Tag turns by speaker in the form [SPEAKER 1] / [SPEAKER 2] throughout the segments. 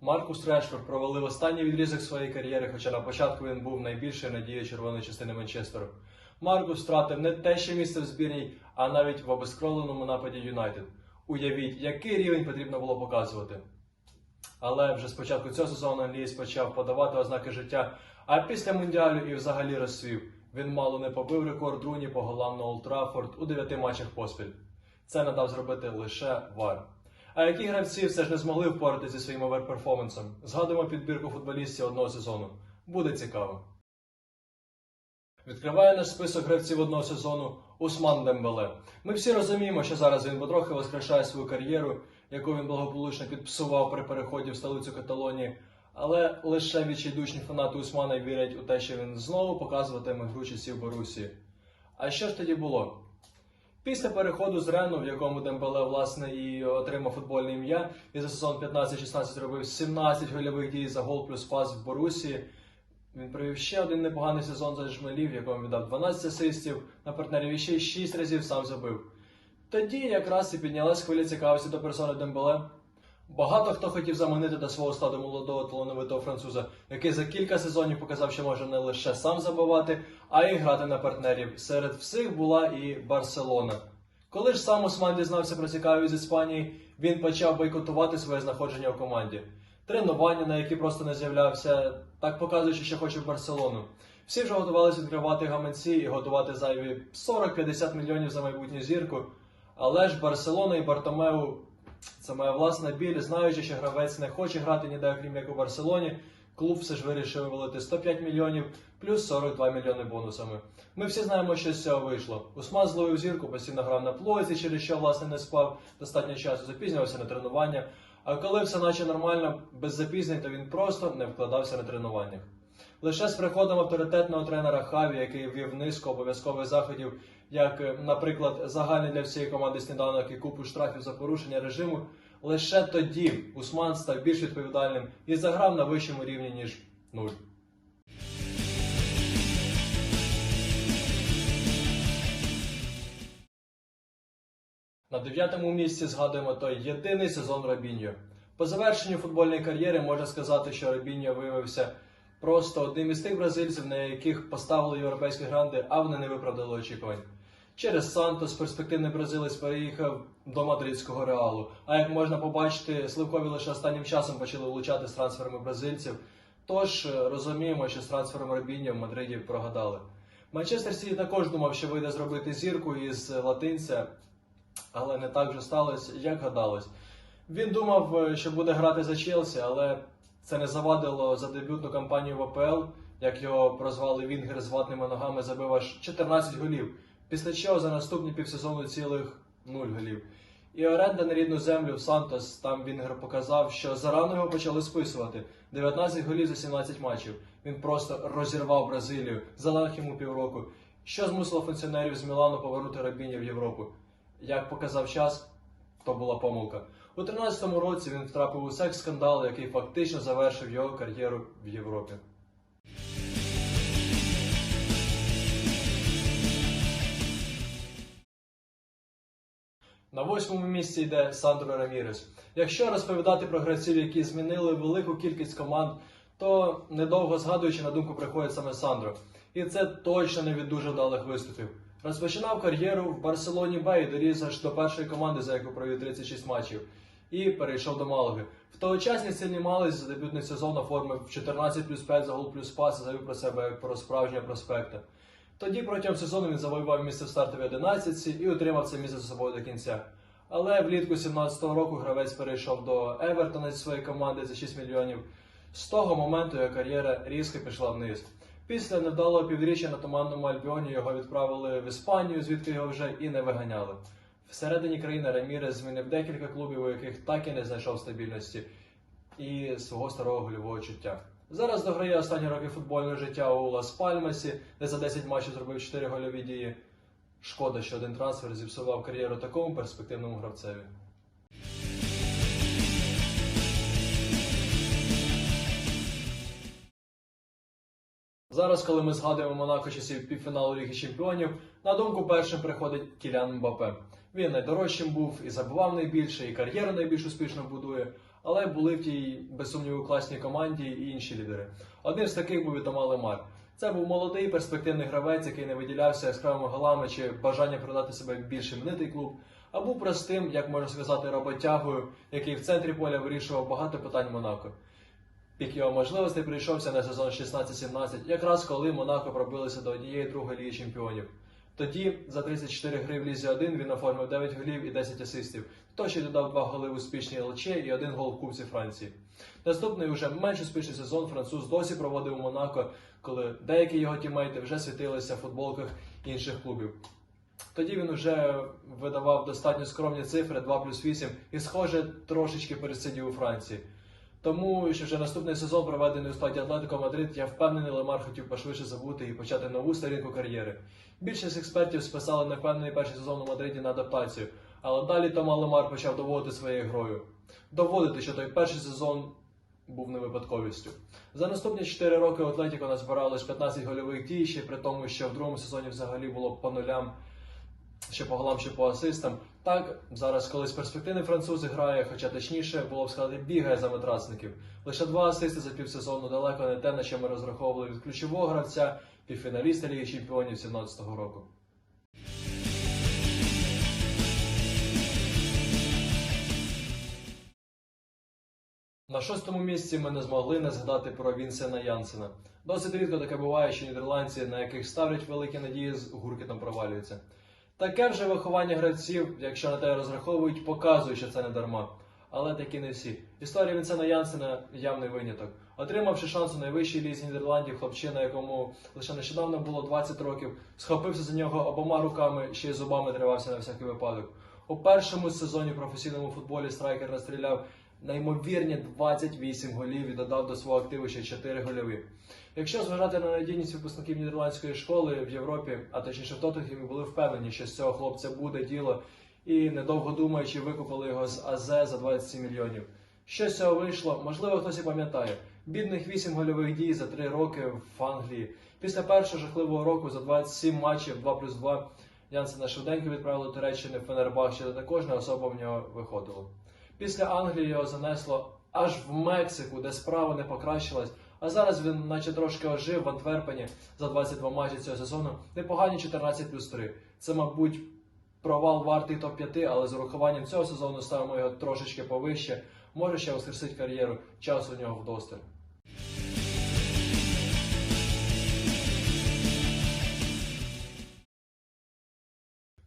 [SPEAKER 1] Маркус Решфорд провалив останній відрізок своєї кар'єри, хоча на початку він був найбільшою надією червоної частини Манчестеру. Маркус втратив не те, що місце в збірній, а навіть в обезкровленому нападі Юнайтед. Уявіть, який рівень потрібно було показувати. Але вже з початку цього сезону англієць почав подавати ознаки життя, а після мундіалю і взагалі розсвів. Він мало не побив рекорд Руні по голам на Олд Траффорд у дев'яти матчах поспіль. Це надав зробити лише ВАР. А які гравці все ж не змогли впоратися зі своїм оверперформансом? Згадуємо підбірку футболістів одного сезону. Буде цікаво. Відкриває наш список гравців одного сезону Усман Дембеле. Ми всі розуміємо, що зараз він потрохи воскрешає свою кар'єру, яку він благополучно підпсував при переході в столицю Каталонії. Але лише відчайдушні фанати Усмана вірять у те, що він знову показуватиме гру часів Борусії. А що ж тоді було? Після переходу з Рену, в якому Дембеле власне і отримав футбольне ім'я, і за сезон 15-16 робив 17 гольових дій за гол плюс пас в Борусі. Він провів ще один непоганий сезон за Жмелів, в якому віддав 12 асистів, на партнерів і ще й 6 разів сам забив. Тоді якраз і піднялась хвиля цікавості до персони Дембеле. Багато хто хотів заманити до свого складу молодого талановитого француза, який за кілька сезонів показав, що може не лише сам забивати, а й грати на партнерів. Серед всіх була і Барселона. Коли ж сам Осман дізнався про цікавість з Іспанії, він почав бойкотувати своє знаходження в команді. Тренування, на які просто не з'являвся, так показуючи, що хоче в Барселону. Всі вже готувалися відкривати гаманці і готувати зайві 40-50 мільйонів за майбутню зірку. Але ж Барселона і Бартомеу це моя власна біль, знаючи, що гравець не хоче грати ніде, окрім як у Барселоні. Клуб все ж вирішив вилити 105 мільйонів плюс 42 мільйони бонусами. Ми всі знаємо, що з цього вийшло. Усман зловив зірку, постійно грав на плоці, через що власне не спав достатньо часу, запізнювався на тренування. А коли все наче нормально, без запізнень, то він просто не вкладався на тренуваннях. Лише з приходом авторитетного тренера Хаві, який ввів низку обов'язкових заходів, як, е, наприклад, загальний для всієї команди сніданок і купу штрафів за порушення режиму, лише тоді Усман став більш відповідальним і заграв на вищому рівні, ніж нуль. На дев'ятому місці згадуємо той єдиний сезон Робіньо. По завершенню футбольної кар'єри можна сказати, що Робіньо виявився просто одним із тих бразильців, на яких поставили європейські гранди, а вони не виправдали очікувань. Через Сантос перспективний бразилець переїхав до мадридського реалу. А як можна побачити, Сливкові лише останнім часом почали влучати з трансферами бразильців. Тож е, розуміємо, що з трансфером Робіньо в Мадриді прогадали. Манчестер Сіті також думав, що вийде зробити зірку із латинця, але не так вже сталося, як гадалось. Він думав, е, що буде грати за Челсі, але це не завадило за дебютну кампанію в АПЛ, як його прозвали Вінгер з ватними ногами, забив аж 14 голів. Після чого за наступні півсезону цілих 0 голів. І оренда на рідну землю в Сантос, там Вінгер показав, що зарано його почали списувати. 19 голів за 17 матчів. Він просто розірвав Бразилію, залах йому півроку. Що змусило функціонерів з Мілану повернути Рабіні в Європу? Як показав час, то була помилка. У 13-му році він втрапив у секс скандал, який фактично завершив його кар'єру в Європі. На восьмому місці йде Сандро Рамірес. Якщо розповідати про гравців, які змінили велику кількість команд, то недовго згадуючи на думку приходить саме Сандро. І це точно не від дуже вдалих виступів. Розпочинав кар'єру в Барселоні Б і доріс аж до першої команди, за яку провів 36 матчів, і перейшов до Малаги. В тогочасній сильній Малець за дебютний сезон оформив 14 плюс 5 за гол плюс пас завів про себе як про справжнього проспекта. Тоді протягом сезону він завоював місце в стартовій 11 і отримав це місце за собою до кінця. Але влітку 17-го року гравець перейшов до Евертона зі своєї команди за 6 мільйонів. З того моменту його кар'єра різко пішла вниз. Після невдалого півріччя на туманному Альбіоні його відправили в Іспанію, звідки його вже і не виганяли. Всередині країни Рамірес змінив декілька клубів, у яких так і не знайшов стабільності і свого старого гольового чуття. Зараз дограє останні роки футбольного життя у Лас Пальмасі, де за 10 матчів зробив 4 гольові дії. Шкода, що один трансфер зіпсував кар'єру такому перспективному гравцеві. Зараз, коли ми згадуємо Монако часів півфіналу Ліги Чемпіонів, на думку першим приходить Кілян Мбапе. Він найдорожчим був і забував найбільше, і кар'єру найбільш успішно будує. Але були в тій, без сумніву, класній команді і інші лідери. Одним з таких був і Тома Лемар. Це був молодий перспективний гравець, який не виділявся яскравими голами чи бажанням продати себе в більш іменитий клуб, а був простим, як можна сказати, роботягою, який в центрі поля вирішував багато питань Монако. Пік його можливостей прийшовся на сезон 16-17, якраз коли Монако пробилися до однієї другої ліги чемпіонів. Тоді за 34 гри в Лізі 1 він оформив 9 голів і 10 асистів. То ще додав 2 голи в успішній ЛЧ і один гол в Кубці Франції. Наступний уже менш успішний сезон француз досі проводив у Монако, коли деякі його тімейти вже світилися в футболках інших клубів. Тоді він вже видавав достатньо скромні цифри 2 плюс 8 і, схоже, трошечки пересидів у Франції. Тому що вже наступний сезон, проведений у складі Атлетико Мадрид, я впевнений, Лемар хотів пошвидше забути і почати нову сторінку кар'єри. Більшість експертів списали невпевнений перший сезон у Мадриді на адаптацію, але далі Тома Лемар почав доводити своєю грою. Доводити, що той перший сезон був не випадковістю. За наступні 4 роки у Атлетіко назбирали лише 15 гольових дій, ще при тому, що в другому сезоні взагалі було по нулям, ще по голам, ще по асистам. Так, зараз колись перспективний француз грає, хоча точніше було б сказати, бігає за матрасників. Лише два асисти за півсезону далеко не те, на що ми розраховували від ключового гравця, півфіналіста Ліги Чемпіонів 2017 року. На шостому місці ми не змогли не згадати про Вінсена Янсена. Досить рідко таке буває, що нідерландці, на яких ставлять великі надії, з гуркітом провалюються. Таке вже виховання гравців, якщо на те розраховують, показує, що це не дарма. Але такі не всі. Історія Вінсена Янсена явний виняток. Отримавши шанс у найвищій лізі Нідерландів, хлопчина, якому лише нещодавно було 20 років, схопився за нього обома руками, ще й зубами тривався на всякий випадок. У першому сезоні професійному футболі страйкер настріляв неймовірні 28 голів і додав до свого активу ще 4 гольові. Якщо зважати на надійність випускників нідерландської школи в Європі, а точніше в Тоттенхемі, були впевнені, що з цього хлопця буде діло, і недовго думаючи, викупили його з АЗ за 27 мільйонів. Що з цього вийшло? Можливо, хтось і пам'ятає. Бідних 8 гольових дій за 3 роки в Англії. Після першого жахливого року за 27 матчів 2 плюс 2 Янсена швиденько відправили до Туреччини в Фенербахче, де також не особо в нього виходило. Після Англії його занесло аж в Мексику, де справа не покращилась. А зараз він, наче трошки ожив в Антверпені за 22 матчі цього сезону. Непогані 14 плюс 3. Це, мабуть, провал вартий топ-5, але з урахуванням цього сезону ставимо його трошечки повище. Може ще воскресить кар'єру, часу у нього вдосталь.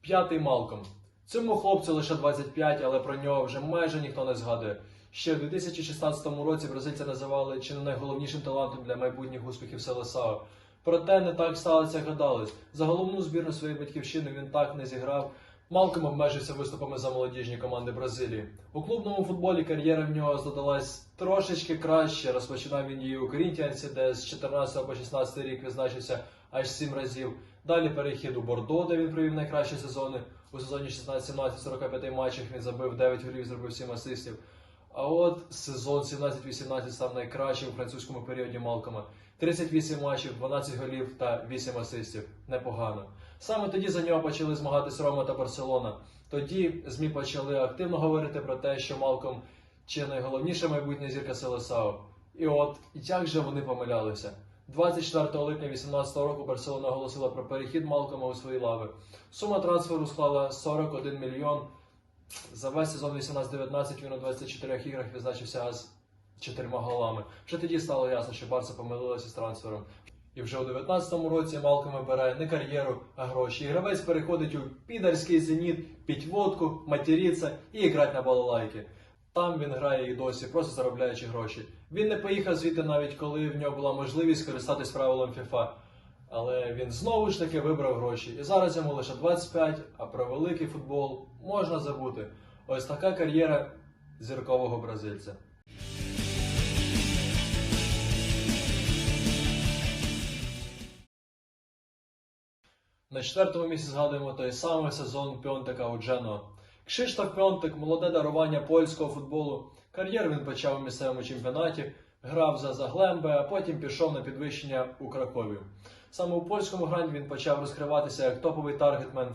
[SPEAKER 1] П'ятий Малком. Цьому хлопцю лише 25, але про нього вже майже ніхто не згадує. Ще в 2016 році бразильця називали чи не найголовнішим талантом для майбутніх успіхів Селесао. Проте не так сталося, гадалось. За головну збірну своєї батьківщини він так не зіграв. Малком обмежився виступами за молодіжні команди Бразилії. У клубному футболі кар'єра в нього задалась трошечки краще. Розпочинав він її у Корінтіанці, де з 14 по 16 рік відзначився аж 7 разів. Далі перехід у Бордо, де він провів найкращі сезони. У сезоні 16-17 45 матчах він забив 9 голів, зробив 7 асистів. А от сезон 17-18 став найкращим у французькому періоді Малкома. 38 матчів, 12 голів та 8 асистів. Непогано. Саме тоді за нього почали змагатись Рома та Барселона. Тоді ЗМІ почали активно говорити про те, що Малком чи найголовніша майбутня зірка Селесао. І от як же вони помилялися. 24 липня 2018 року Барселона оголосила про перехід Малкома у свої лави. Сума трансферу склала 41 мільйон. За весь сезон 18-19 він у 24 іграх відзначився аж чотирма голами. Вже тоді стало ясно, що Барса помилилася з трансфером. І вже у 19-му році Малком бере не кар'єру, а гроші. І гравець переходить у підарський зеніт, піть водку, матеріться і грать на балалайки. Там він грає і досі, просто заробляючи гроші. Він не поїхав звідти навіть коли в нього була можливість користатись правилом FIFA. Але він знову ж таки вибрав гроші. І зараз йому лише 25, а про великий футбол можна забути. Ось така кар'єра зіркового бразильця. На четвертому місці згадуємо той самий сезон Пьонтика у Джено. Кшиштоф Пьонтик, молоде дарування польського футболу. Кар'єру він почав у місцевому чемпіонаті, грав за Заглембе, а потім пішов на підвищення у Кракові. Саме у польському гранді він почав розкриватися як топовий таргетмен.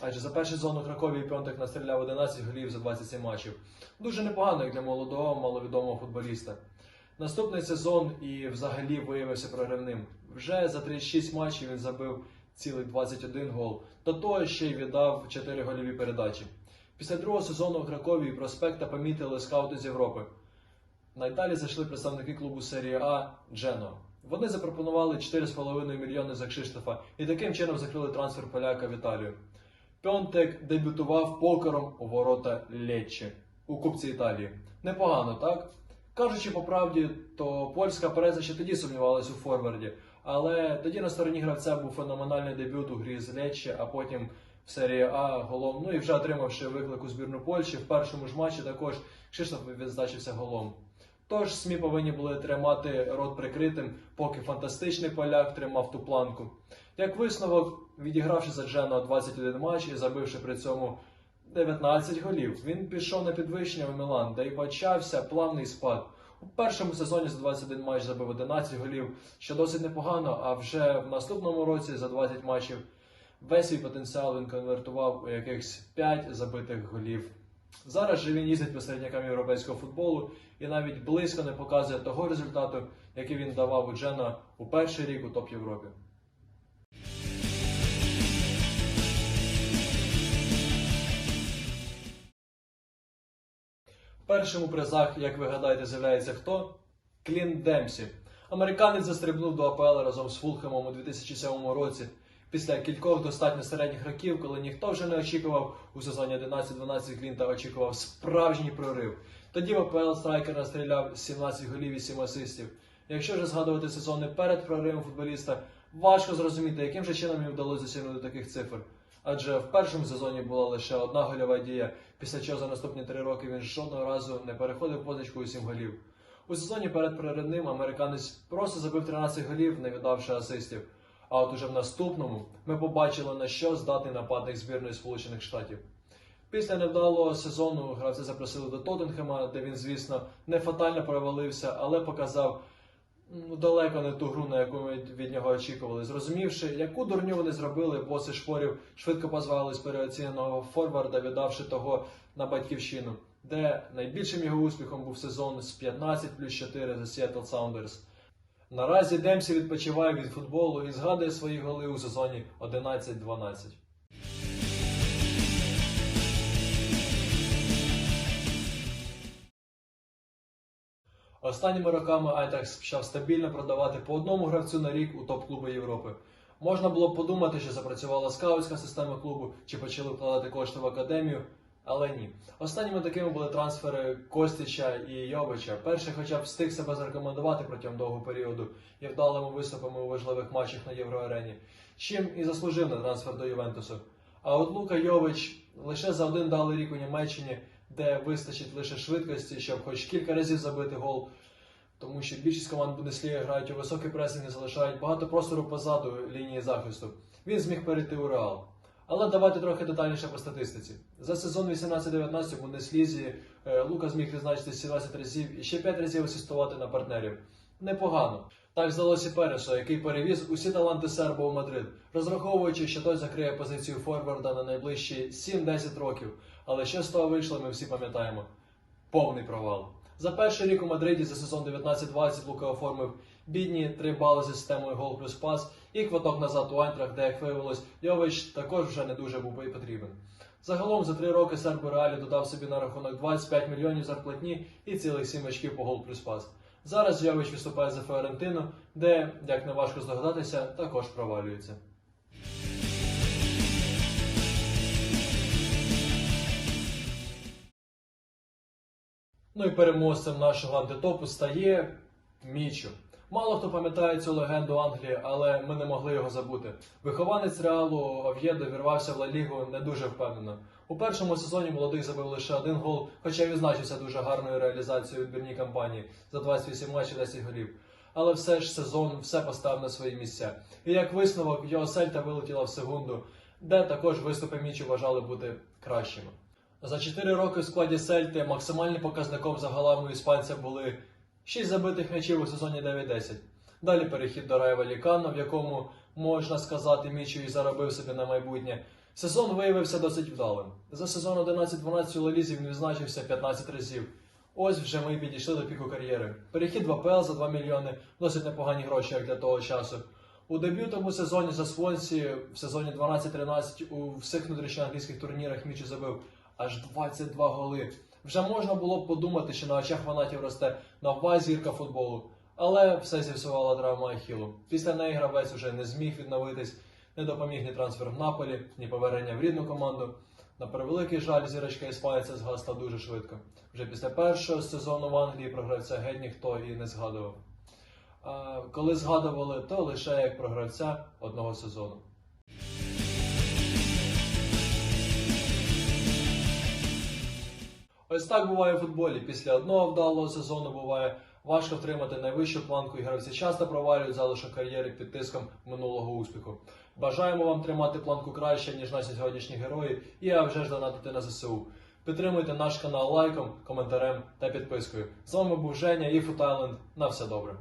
[SPEAKER 1] Адже за перший сезон у Кракові Пьонтек настріляв 11 голів за 27 матчів. Дуже непогано як для молодого, маловідомого футболіста. Наступний сезон і взагалі виявився проривним. Вже за 36 матчів він забив цілих 21 гол. До того ще й віддав 4 гольові передачі. Після другого сезону у Кракові проспекта помітили скаути з Європи. Найдалі зайшли представники клубу серії А Джено. Вони запропонували 4,5 мільйони за Кшиштофа і таким чином закрили трансфер поляка в Італію. Пьонтек дебютував покером у ворота Леччі у Кубці Італії. Непогано, так? Кажучи по правді, то польська преса ще тоді сумнівалась у форварді, але тоді на стороні гравця був феноменальний дебют у грі з Леччі, а потім в серії А голом. Ну і вже отримавши виклик у збірну Польщі, в першому ж матчі також Кшиштоф відзначився голом. Тож СМІ повинні були тримати рот прикритим, поки фантастичний поляк тримав ту планку. Як висновок, відігравши за Джено 21 матч і забивши при цьому 19 голів, він пішов на підвищення в Мілан, де й почався плавний спад. У першому сезоні за 21 матч забив 11 голів, що досить непогано, а вже в наступному році за 20 матчів весь свій потенціал він конвертував у якихось 5 забитих голів. Зараз же він їздить посереднякам європейського футболу і навіть близько не показує того результату, який він давав у Джена у перший рік у топ Європі. Першим у призах, як ви гадаєте, з'являється хто? Клін Демсі. Американець застрибнув до АПЛ разом з Фулхемом у 2007 році. Після кількох достатньо середніх років, коли ніхто вже не очікував у сезоні 11-12 Клінта очікував справжній прорив. Тоді в АПЛ страйкер настріляв 17 голів і 7 асистів. Якщо ж згадувати сезони перед проривом футболіста, важко зрозуміти, яким же чином їм вдалося досягнути таких цифр. Адже в першому сезоні була лише одна гольова дія, після чого за наступні три роки він жодного разу не переходив позначку у 7 голів. У сезоні перед проривним американець просто забив 13 голів, не віддавши асистів. А от уже в наступному ми побачили, на що здатний нападник збірної Сполучених Штатів. Після невдалого сезону гравця запросили до Тоттенхема, де він, звісно, не фатально провалився, але показав ну, далеко не ту гру, на яку ми від нього очікували. Зрозумівши, яку дурню вони зробили, боси шпорів швидко позбавились переоціненого форварда, віддавши того на батьківщину, де найбільшим його успіхом був сезон з 15 плюс 4 за Seattle Sounders. Наразі Демсі відпочиває від футболу і згадує свої голи у сезоні 11-12. Останніми роками Айтакс почав стабільно продавати по одному гравцю на рік у топ-клуби Європи. Можна було б подумати, що запрацювала скаутська система клубу чи почали вкладати кошти в академію, але ні. Останніми такими були трансфери Костіча і Йовича. Перший хоча б встиг себе зарекомендувати протягом довгого періоду і вдалими виступами у важливих матчах на Євроарені, чим і заслужив на трансфер до Ювентусу. А от Лука Йович лише за один далий рік у Німеччині, де вистачить лише швидкості, щоб хоч кілька разів забити гол. Тому що більшість команд Бундесліги грають у високий пресинг і залишають багато простору позаду лінії захисту. Він зміг перейти у Реал. Але давайте трохи детальніше по статистиці. За сезон 18-19 у Бундеслізі е, Лука зміг відзначитись 17 разів і ще 5 разів асистувати на партнерів. Непогано. Так здалося Пересу, який перевіз усі таланти серба у Мадрид, розраховуючи, що той закриє позицію форварда на найближчі 7-10 років. Але що з того вийшло, ми всі пам'ятаємо. Повний провал. За перший рік у Мадриді за сезон 19-20 Лука оформив бідні 3 бали за системою гол плюс пас і квиток назад у Айнтрах, де, як виявилось, Йович також вже не дуже був і потрібен. Загалом за три роки Сербо Реалі додав собі на рахунок 25 мільйонів зарплатні і цілих 7 очків по гол плюс пас. Зараз Йович виступає за Фіорентину, де, як не важко здогадатися, також провалюється. Ну і переможцем нашого антитопу стає Мічо. Мало хто пам'ятає цю легенду Англії, але ми не могли його забути. Вихованець реалу Ов'єдо вірвався в Ла Лігу не дуже впевнено. У першому сезоні молодий забив лише один гол, хоча відзначився дуже гарною реалізацією відбірній кампанії за 28 матчів 10 голів. Але все ж сезон все поставив на свої місця. І як висновок, його сельта вилетіла в секунду, де також виступи Мічі вважали бути кращими. За 4 роки в складі Сельти максимальним показником за голами іспанця були 6 забитих м'ячів у сезоні 9-10. Далі перехід до Райва Лікано, в якому, можна сказати, Мічу і заробив собі на майбутнє. Сезон виявився досить вдалим. За сезон 11-12 у Лалізі він відзначився 15 разів. Ось вже ми підійшли до піку кар'єри. Перехід в АПЛ за 2 мільйони, досить непогані гроші, як для того часу. У дебютному сезоні за Свонсі в сезоні 12-13 у всіх внутрішньоанглійських турнірах Мічі забив аж 22 голи. Вже можна було б подумати, що на очах фанатів росте нова зірка футболу. Але все зіпсувала травма Ахілу. Після неї гравець уже не зміг відновитись, не допоміг ні трансфер в Наполі, ні повернення в рідну команду. На превеликий жаль, зірочка іспанця згасла дуже швидко. Вже після першого сезону в Англії про гравця геть ніхто і не згадував. Коли згадували, то лише як про гравця одного сезону. Ось так буває у футболі. Після одного вдалого сезону буває важко втримати найвищу планку, і гравці часто провалюють залишок кар'єри під тиском минулого успіху. Бажаємо вам тримати планку краще, ніж наші сьогоднішні герої, і а вже ж донатити на ЗСУ. Підтримуйте наш канал лайком, коментарем та підпискою. З вами був Женя і Футайленд. На все добре.